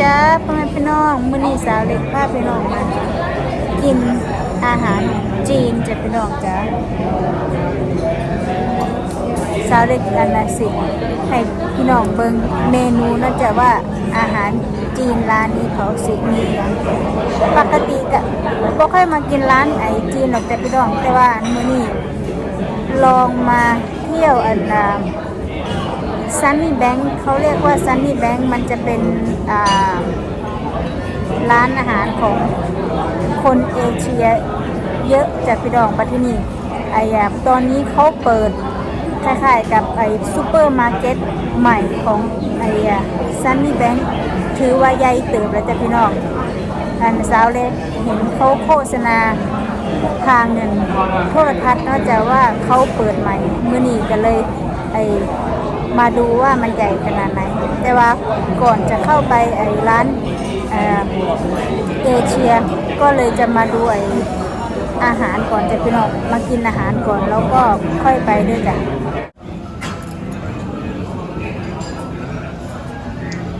จ้าพ่อแม่พี่น้องมื้อนี้สาวเล็กพาพี่น้องมากินอาหารจีนจะพี่น้องจ้าสาวเล็กอันละสิให้พี่น้องเบิ่งเมนูนั่นจะว่าอาหารจีนร้านนี้เขาสิมีหยังปกติก็บ่ค่อยมากินร้านไอจีนหรอกแต่พี่น้องแต่ว่ามื้อนี้ลองมาเที่ยวอันน่ะซันนี่แบงค์เขาเรียกว่าซันนี่แบงค์มันจะเป็น ร้านอาหารของคนเอเชียเยอะจากพี่ดองปัทนี่ไอ้อะตอนนี้เขาเปิดคล้ายๆกับไอ้ซูเปอร์มาร์เก็ตใหม่ของไอ้ซันนี่แบงค์ถือว่าใหญ่เติบแล้วจ้ะพี่น้องอันสาวเล็กเห็นเขาโฆษณาทางเงินโทรทัศน์นอกจากว่าเขาเปิดใหม่ มือนีกันเลยไอมาดูว่ามันใหญ่ขนาดไหน แต่ว่าก่อนจะเข้าไปไอร้านเอ่อเอเชียก็เลยจะมาดูไออาหารก่อนจะพี่น้องมากินอาหารก่อนแล้วก็ค่อยไปด้วยกัน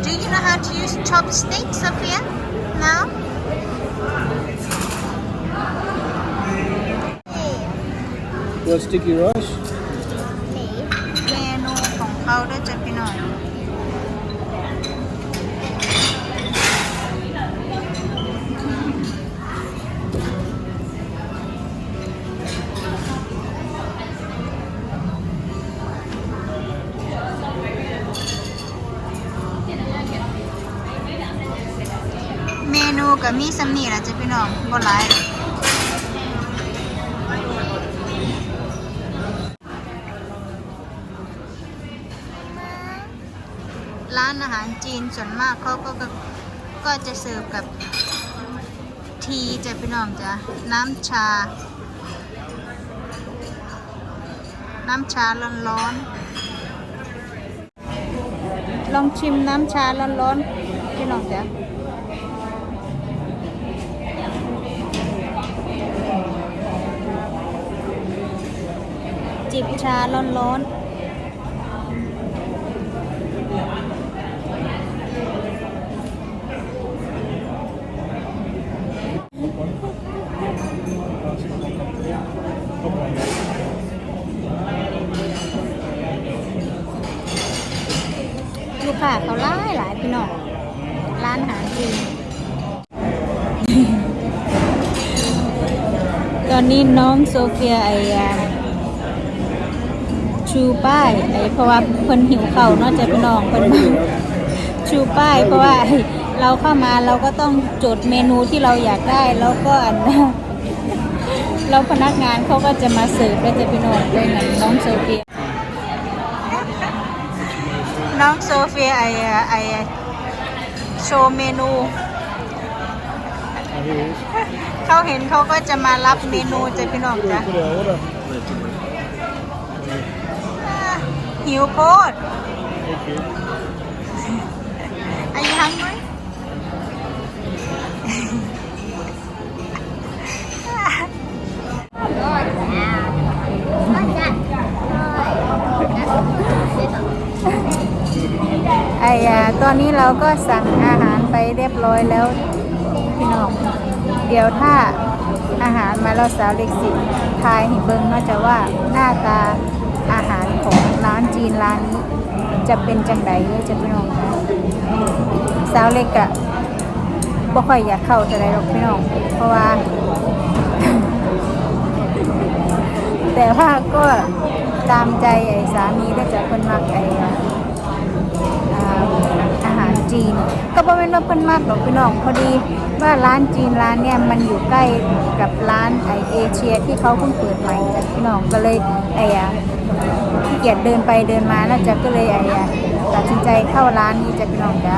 Do you know how to use chopsticks, Sophia? Now? ตัวสติ๊ กับมีซัมนี่แหละจ้ะพี่น้องบ่หลายร้านอาหารจีนส่วนมากเขาก็ก็จะเสิร์ฟกับทีจะพี่น้องจ้ะน้ำชา น้ำชาร้อนๆลองชิมน้ำชาร้อนๆพี่น้องจ้ะ ชาร้อนๆลูกค้าเขาหลายหลายพี่น้องร้านอาหารจีนตอนนี้น้องโซเฟียไออะ ชูป้ายไอเพราะว่าเพิ่นหิวเข่าเนอกจากพี่น้องเพิ่นมาชูป้าย เพราะว่าเราเข้ามาเราก็ต้องจดเมนูที่เราอยากได้แล้วก็อันแล้วพนักงานเขาก็จะมาเสิร์ฟแล้วจะพี่น้องด้วยกันน้องโซเฟีย น้องโซเฟียไอไอโชว์เมนู เขาเห็นเขาก็จะมารับเมนูจะพี่น้องจ้ะ หิวโพด Are you hungry? ไอ้อะตอนนี้เราก็สั่งอาหารไปเรียบร้อยแล้วพี่น้อง เดี๋ยวถ้าอาหารมาเราสาวเล็กสิทายห้เบิ้งเนาจะว่าหน้าตา อาหารของร้านจีนร้านนี้ จะเป็นจังไดเด้อจะพี่น้องคะสาวเล็กอะบ่ค่อยอยากเข้าจะไดหรอกพี่น้อง เพราะว่า แต่ว่าก็ตามใจไอ้สามีก็จะเพิ่นมักไอ้อาอาหารจีน ก็บ่แม่นว่าเพิ่นมากหรอกพี่น้องพอดีว่าร้านจีนร้านเนี่ยมันอยู่ใกล้กับร้านไอเอเชียที่เขาเพิ่งเปิดใหม่จ้ะพี่น้องก็เลย ไอ้อะขี้เกียจเดินไปเดินมาแล้วจะก็เลยไอ้อะตัดสินใจเข้าร้านนี้จะพี่น้องจ้ะ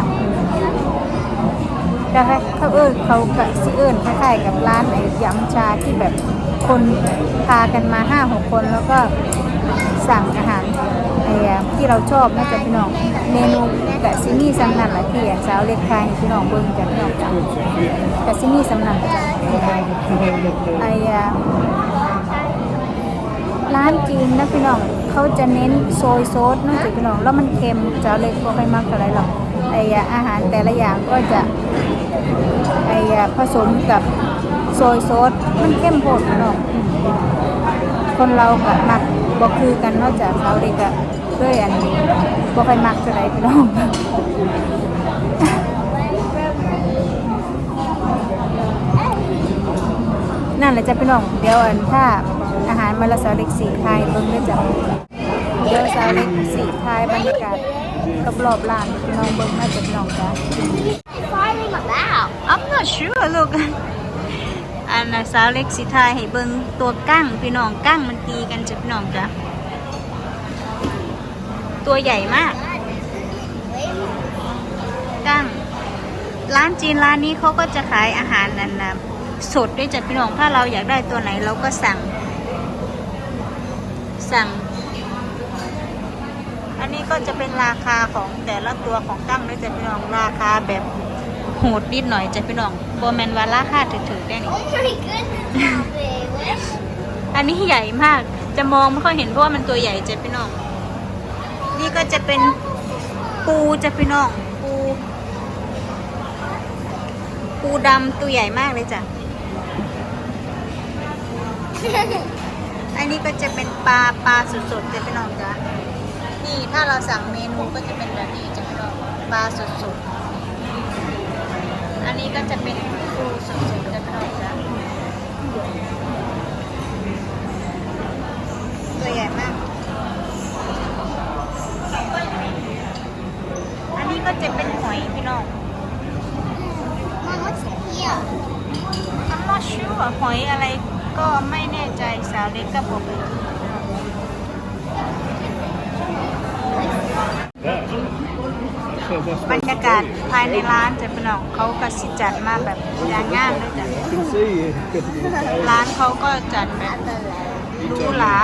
แต่เขาเอิ้นเขากับซิเอิ้นคล้ายๆกับร้านไอ้ยำชาที่แบบคนพากันมาห้าหกคนแล้วก็สั่งอาหารไอ้อะที่เราชอบน่าจะพี่น้องเมนูกะซิมี่สำนันหละที่อะสาวเล็กไทยให้พี่น้องเบิ่งกันพี่น้องจ้ะกะซิมี่สำนันไอ้อะ ร้านจีนนะพี่น้องเขาจะเน้นโซยโซสเนะจ้ะพี่น้องแล้วมันเค็มสาเล็กบ่ค่อยมักอะไรหรอกไอ้อาหารแต่ละอย่างก็จะไอ้ผสมกับโซยซอสมันเข้มข้นเนาะคนเรากับมักบ่คือกันนอกจากเขาเด็กอะด้วยอันบ่ค่อยมักเท่าไรพี่น้องนั่นแหละจ้ะพี่น้องเดี๋ยวอันถ้า มาละสาวเล็กสีไทยเบิ่งด้จ้ะเดี๋ยวสาวเล็กสีไทยบรรยากาศรอบๆร้านพี่น้องเบิ่งน่าจะพี่น้องจ้ะ Finding about I'm not sure look อันน่ะสาวเล็กสีไทยให้เบิ่งตัวกั้งพี่น้องกั้งมันตีกันจ้ะพี่น้องจ้ะตัวใหญ่มาก กั้ง ร้านจีนร้านนี้เขาก็จะขายอาหารนันนะสดด้วยจ้ะพี่น้อง ถ้าเราอยากได้ตัวไหนเราก็สั่ง สั่ง อันนี้ก็จะเป็นราคาของแต่ละตัวของกั้งด้วยจ้ะพี่น้องราคาแบบโหดนิดหน่อยจ้ะพี่น้องโบแมนว่าราคาถือๆได้นี่ Oh my goodness, baby. อันนี้ใหญ่มากจะมองไม่ค่อยเห็นเพราะว่ามันตัวใหญ่จ้ะพี่น้อง นี่ก็จะเป็นปูจ้ะพี่น้อง ปู ปูดำตัวใหญ่มากเลยจ้ะ อันนี้ก็จะเป็นปลาปลาสดๆจ้ะพี่น้องจ้ะนี่ถ้าเราสั่งเมนูก็จะเป็นแบบนี้จ้ะพี่น้องปลาสดๆ อันนี้ก็จะเป็นปูสดๆจ้ะพี่น้องจ้ะตัวใหญ่มาก อันนี้ก็จะเป็นหอยพี่น้อง Mom, what's here? I'm not sure หอยอะไร ก็ไม่แน่ใจสาวเล็กก็บอกเลย That. So that's บรรยากาศภายในร้านจะเป็นน้องเขาก็สิจัดมาแบบอย่างงามเลยจ้ะร้านเขาก็จัดแบบหรูหรา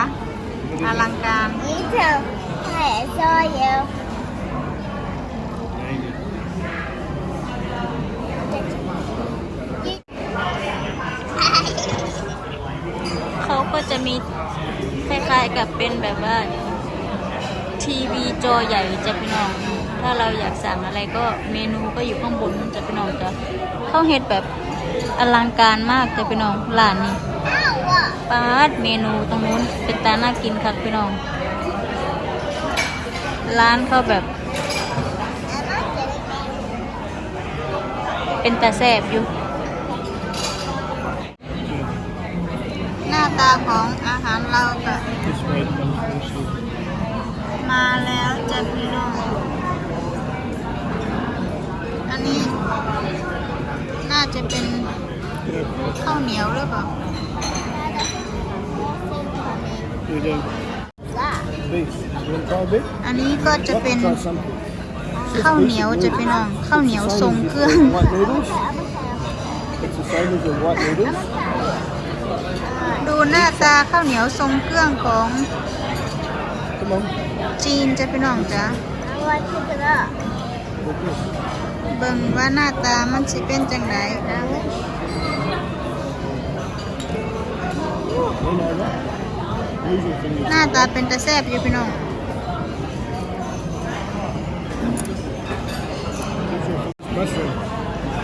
อลังการ Me too. Hey, saw you. Dang it. เขาก็จะมีคล้ายๆ กับเป็นแบบว่าทีวีจอใหญ่จะพี่น้อง ถ้าเราอยากสั่งอะไรก็เมนูก็อยู่ข้างบนจะพี่น้องจะเข้าเฮ็ดแบบอลังการมากจะพี่น้องร้านนี้ปาดเมนูตรงนู้นเป็นตาน่ากินครับพี่น้อง ร้านเขาแบบ เป็นตาแซบอยู่ หน้าตาของอาหารเราก็ มาแล้วจ้ะพี่น้อง อันนี้น่าจะเป็นข้าวเหนียวหรือเปล่า You do that. beef. You want to try beef? อันนี้ก็จะเป็น Try something. ข้าวเหนียวจะพี่น้องข้าวเหนียวทรงเครื่อง White noodles. It's the same as the white noodles. ดูหน้าตาข้าวเหนียวทรงเครื่องของ Come on. จีนจะพี่น้องจ้ะ I want to pick it up. Look this. เบิ่งว่าหน้าตามันสิเป็นจังได You know that. Usual thing หน้าตาเป็นตาแซบอยู่พี่น้อง is mushroom.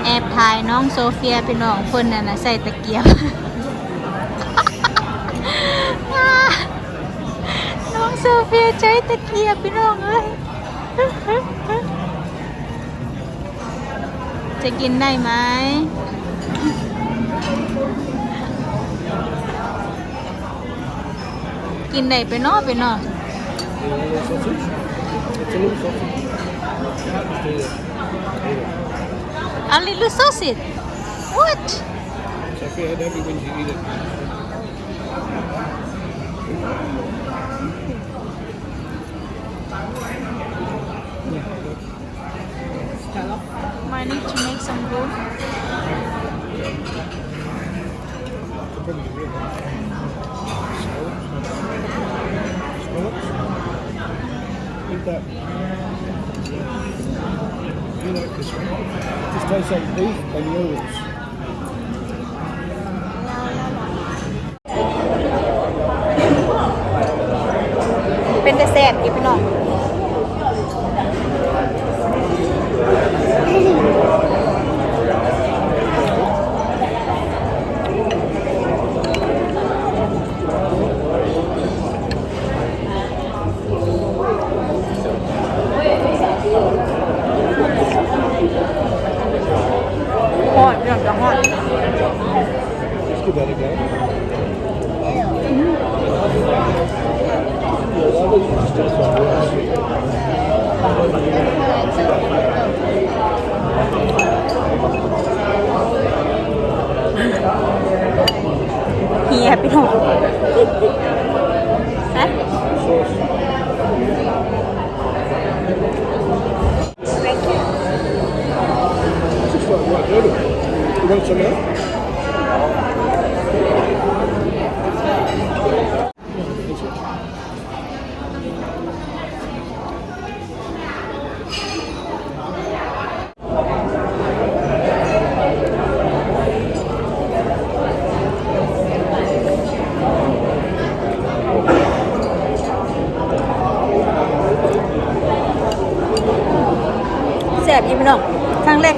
แอบถ่ายน้องโซเฟียพี่น้องเพิ่นน่ะนะใส่ตะเกียบ น้องโซเฟียใช้ตะเกียบพี่น้องเอ้ยจะกินได้ไหมกินได้ไปเนอไปเนอออันลิลูซอสิต what Sophia had every when she eat it. I need to make some room that. You like one? Just tastes like beef and noodles.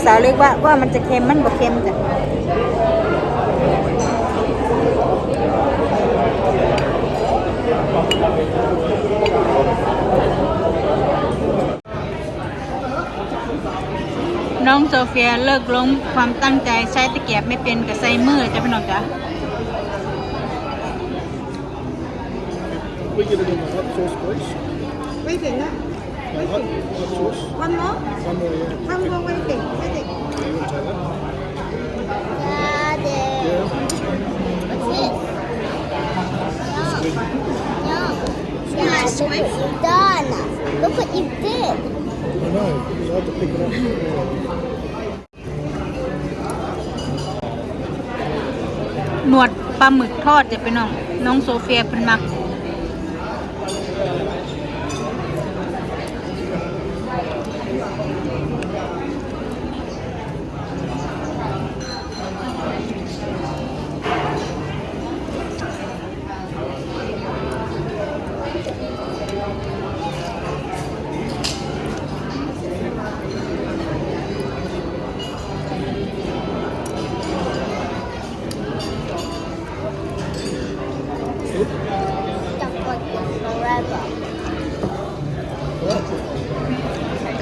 สาวเล็กว่าว่ามันจะเค็มมันบ่เค็มจ้ะน้องโซเฟียเลิกล้มความตั้งใจใช้ตะเกียบไม่เป็นกับใส่มือจ้ะพี่น้องจ้ะ We get it in the hot sauce, please. Waiting, huh? No, hot, hot sauce. One more? One more, yeah. I'm going waiting. Waiting. You want to take that? Daddy. Yeah. What's this? No. No. Dad, look what you've done. Look what you did. I know. It was hard to pick it up. Yeah. หนวดปลาหมึกทอดจะเป็นน้อง น้องโซเฟียเป็นมัก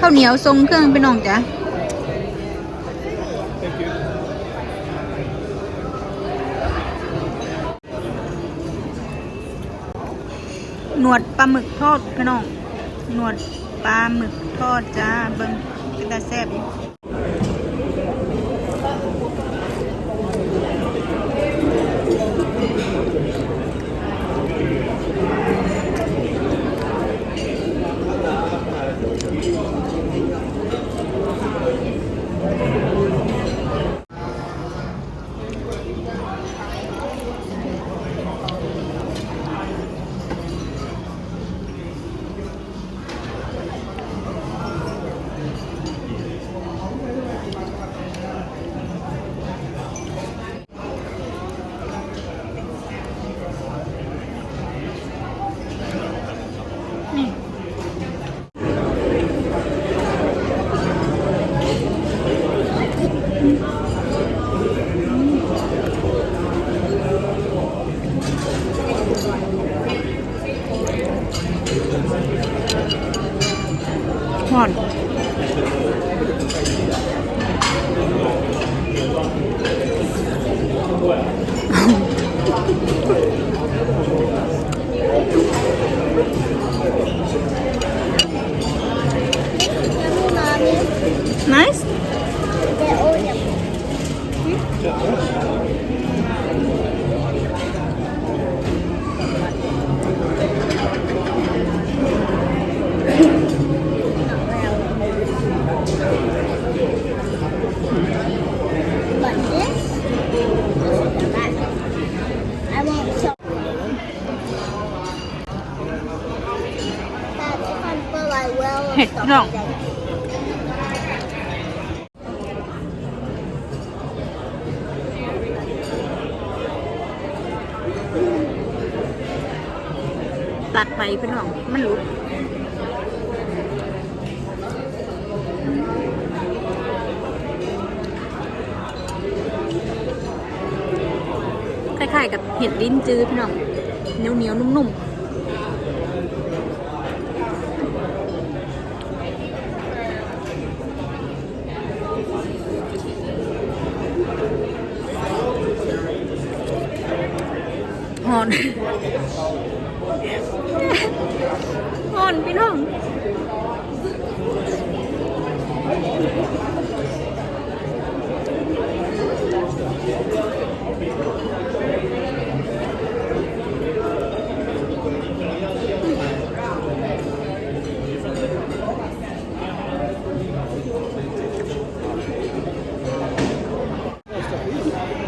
ข้าวเหนียวทรงเครื่องเป็นน้องจ้ะหนวดปลาหมึกทอดพี่น้อง หนวดปลาหมึกทอดจ้าเบิ้งเป็นตาแซ่บอยู่ พี่น้อง มันหลุดคล้ายๆกับเห็ดลิ้นจืดพี่น้องเหนียวเหนียวๆนุ่ม ฮ้อนพี่น้อง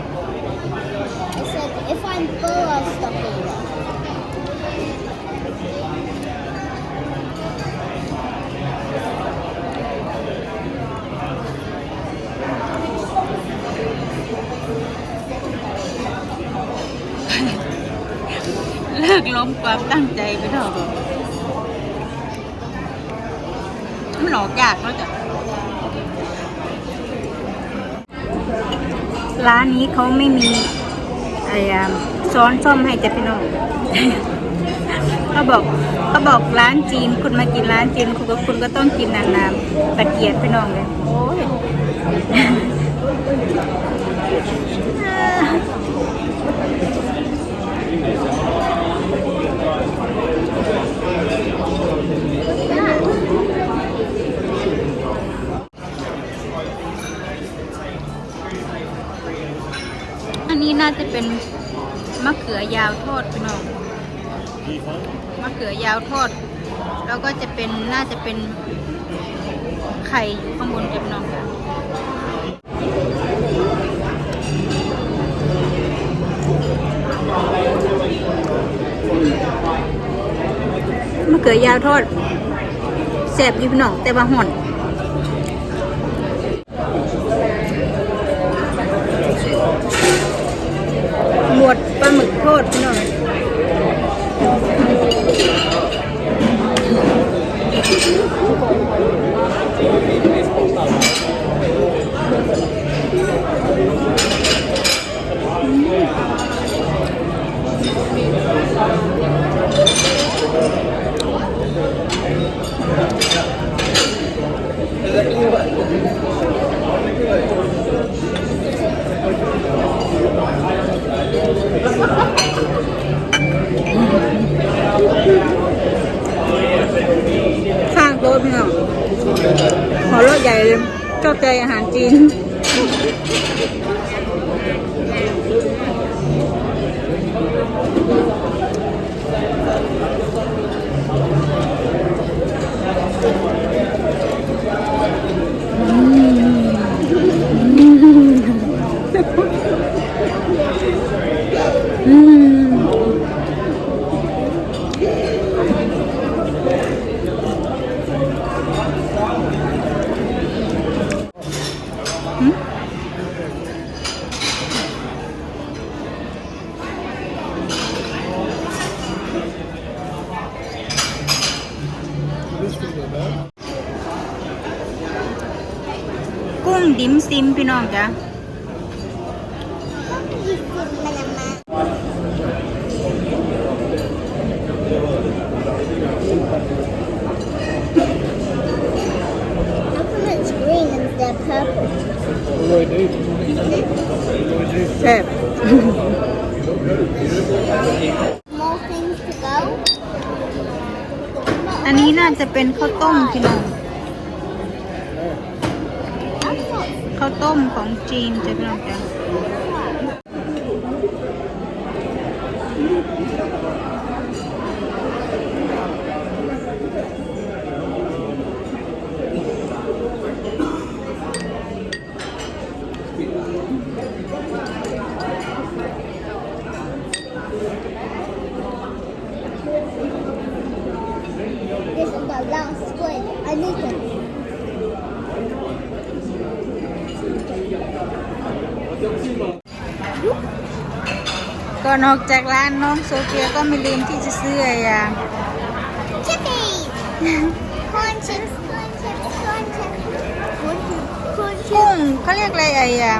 I said, if I'm full, I'll stop eating. เลิ กล้มความตั้งใจไปเถอะมันหลอกยากแล้วจ้ะร้านนี้เขาไม่มีไอ้ซ้อนส้อมให้จ้ะพี่น้องเขาบอกเขาบอกร้านจีนคุณมากินร้านจีนคุณก็คุณก็ต้องกินนานๆตะเกียบพี่น้องเลยโอ้ย อันนี้น่าจะเป็นมะเขือยาวทอดพี่น้องมะเขือยาวทอด แล้วก็จะเป็นน่าจะเป็นไข่อยู่ข้างบนจ้ะพี่น้อง มะเขือยาวทอดแซ่บอยู่พี่น้องแต่ว่าห่อน หมวดปลาหมึกทอดพี่น้องข้างโต๊ะพี่น้องหัวเราะใหญ่เลยชอบใจอาหารจีน กุ้ง ดิมซิมพี่น้องจ้ะอันนี้น่าจะเป็นข้าวต้มพี่น้อง มของจีนจ้ะพี่น้องจ้ะ This ก็นอกจากร้านน้องโซเฟียก็ไม่ลืมที่จะซื้อไอ้อะ Chippies! corn chips, corn chips, corn chips. Corn chips, corn กุ้ง chips, เขาเรียกอะไรไอ้อะ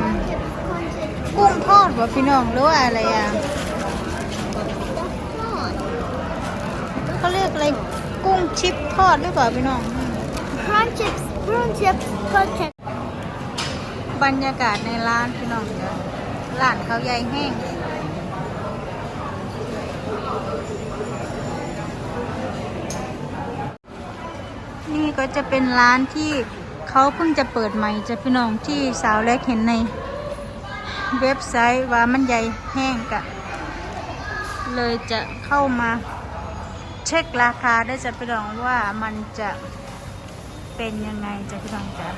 corn chips. กุ้งทอดวะพี่น้องหรือว่าอะไรอะ That's not. เขาเรียกอะไรกุ้งชิปทอดหรือเปล่าพี่น้อง Corn chips, corn chips, corn chips. บรรยากาศในร้านพี่น้องจ้ะร้านเขาใหญ่แห้งี่ก็จะเป็นร้านที่เขาเพิ่งจะเปิดใหม่จะพี่น้องที่สาวเล็กเห็นในเว็บไซต์ว่ามันใหญ่แห้งกะ เลยจะเข้ามาเช็คราคาได้จะพี่น้องว่ามันจะเป็นยังไงจะพี่น้องจ้ะ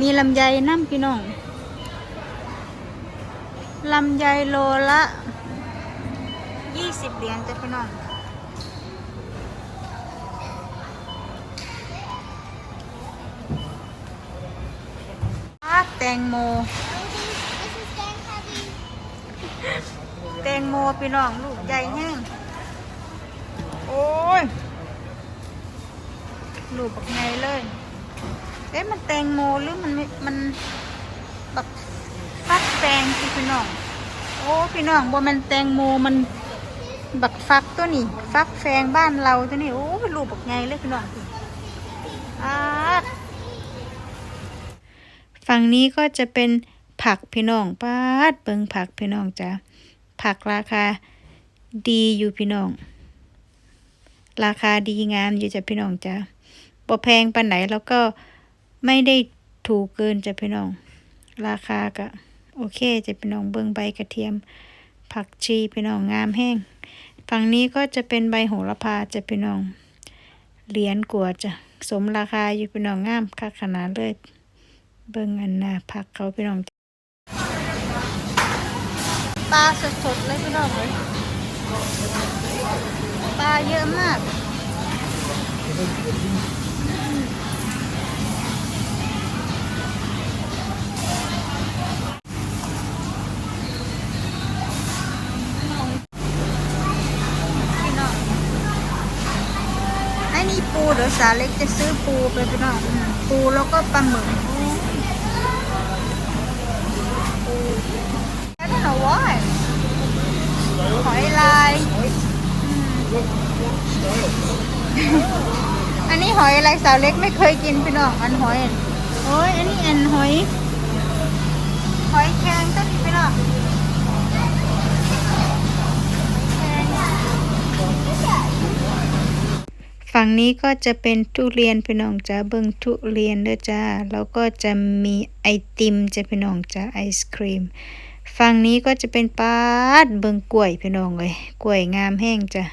มีลำไยน้ำพี่น้องลำไยโลละยี่สิบเหรียญจ้ะพี่น้อง แตงโม แตงโมพี่น้องลูกใหญ่แห้งโอ้ย ลูกบักไงเลย เอ๊ะมันแตงโมหรือมันมันแบักฟักแตงสิพี่น้อง โอ้พี่น้องบ่แมันแตงโมมันบักฟักตัวนี้ ฟักแฟงบ้านเราตัวนี้ โอ้ยลูกบักไงเลยพี่น้องอา ฝั่งนี้ก็จะเป็นผักพี่น้องปาดเบิงผักพี่น้องจ้ะผักราคาดีอยู่พี่น้อง ราคาดีงามอยู่จ้ะพี่น้องจ้ะบ่แพงปานไหนแล้วก็ไม่ได้ถูกเกินจ้ะพี่น้อง ราคาก็โอเคจ้ะพี่น้องเบิ่งใบกระเทียม ผักชีพี่น้องงามแห้งฝั่งนี้ก็จะเป็นใบโหระพาจ้ะพี่น้องเหรียญกว่าจ้ะสมราคาอยู่พี่น้องงามค่าขนาดเลย เบิ่งอันน่ะผักเขาพี่น้องปลาสดๆเลยพี่น้องเลยปลาเยอะมากพี่น้องไอนี่ปูเดี๋ยวสาเล็กจะซื้อปูไปพี่น้องปูแล้วก็ปลาหมึก don't know why หอยลายอืมอันนี้หอยอะไรสาวเล็กไม่เคยกินพี่น้องอันหอยโอ้ยอันนี้อันหอย หอยแครงต้นพี่น้องแครงฝั่งนี้ก็จะเป็นทุเรียนพี่น้องจ้าเบิ่งทุเรียนเด้อจ้าแล้วก็จะมีไอติมจ้ะพี่น้องจ้าไอศครีม ฝั่งนี้ก็จะเป็นปาดเบิงกล้วยพี่น้องเลยกล้วยงามแห้งจ้ะ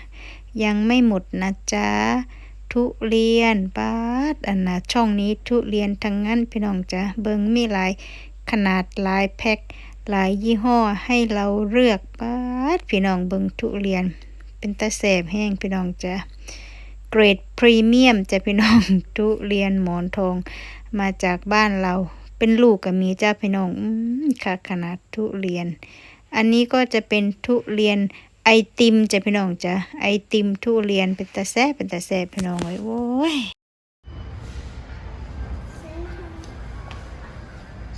ยังไม่หมดนะจ๊ะทุเรียนปาดอันนะช่องนี้ทุเรียนทั้งนั้นพี่น้องจ้ะเบิงมีหลายขนาดหลายแพ็คหลายยี่ห้อให้เราเลือกปาดพี่น้องเบิงทุเรียน เป็นตาแสบแห้งพี่น้องจ้ะเกรดพรีเมียมจะพี่น้องทุเรียนหมอนทองมาจากบ้านเรา เป็นลูกกับมีจ้าพี่น้องอืมค่ะขนาดทุเรียน อันนี้ก็จะเป็นทุเรียนไอติมจะพี่น้องจ้ะไอติมทุเรียนเป็นตาแซ่เป็นตาแซ่พี่น้องเลยโว้ย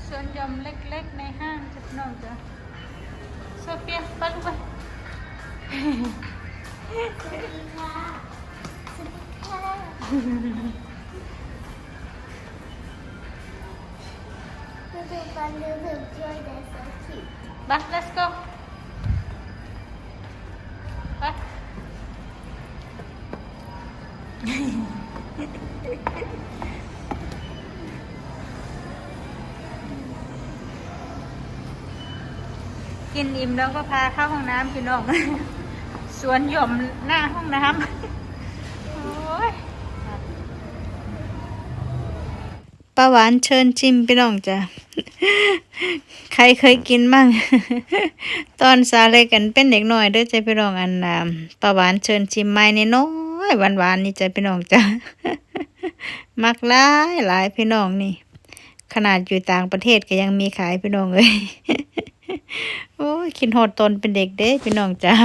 ส่วนยอมเล็กๆในห้างจ้ะพี่น้องจ้ะโซเฟียไปลูกไป ป let's go ไปกินอิ่มแล้วก็พาเข้าห้องน้ำพี่น้อง สวนหย่อมหน้าห้องน้ำโอ้ย ป้าหวานเชิญชิมพี่น้องจ้ะ ใครเคยกินมั่งตอนสาเลยกันเป็นเด็กน้อยเด้อจ้ะพี่น้องอันนามป้าหวานเชิญชิมไม้ในน้อยหวานหวานนี่จ้ะพี่น้องจ้ะ มักหลายหลายพี่น้องนี่ ขนาดอยู่ต่างประเทศก็ยังมีขายพี่น้องเลยโอ้ยคิดฮอดตนเป็นเด็กเด้พี่น้องจ้า